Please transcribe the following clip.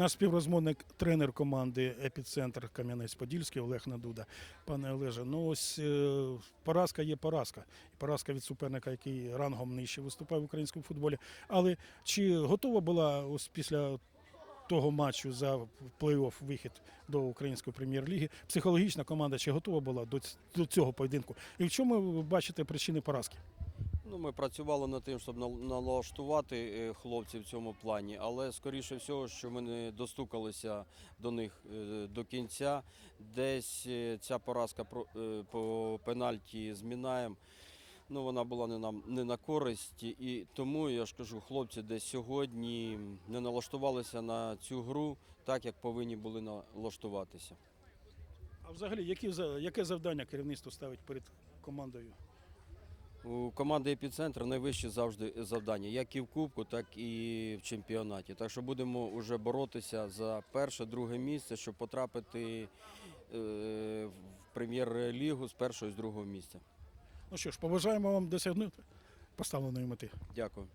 Наш співрозмовник, тренер команди Епіцентр Кам'янець-Подільський Олег Надуда. Пане Олеже, ну ось е, поразка є поразка. Поразка від суперника, який рангом нижче виступає в українському футболі. Але чи готова була ось після того матчу за плей-офф вихід до української прем'єр-ліги психологічна команда чи готова була до цього поєдинку? І в чому ви бачите причини поразки? Ну, ми працювали над тим, щоб нал- налаштувати е, хлопців в цьому плані, але скоріше всього, що ми не достукалися до них е, до кінця. Десь е, ця поразка по пенальті з. Ну, вона була не нам не на користь, і тому я ж кажу, хлопці десь сьогодні не налаштувалися на цю гру так, як повинні були налаштуватися. А взагалі, які, яке завдання керівництво ставить перед командою? У команди епіцентр найвищі завжди завдання, як і в Кубку, так і в чемпіонаті. Так що будемо вже боротися за перше, друге місце, щоб потрапити е, в прем'єр-лігу з першого і з другого місця. Ну що ж, побажаємо вам досягнути поставленої мети. Дякую.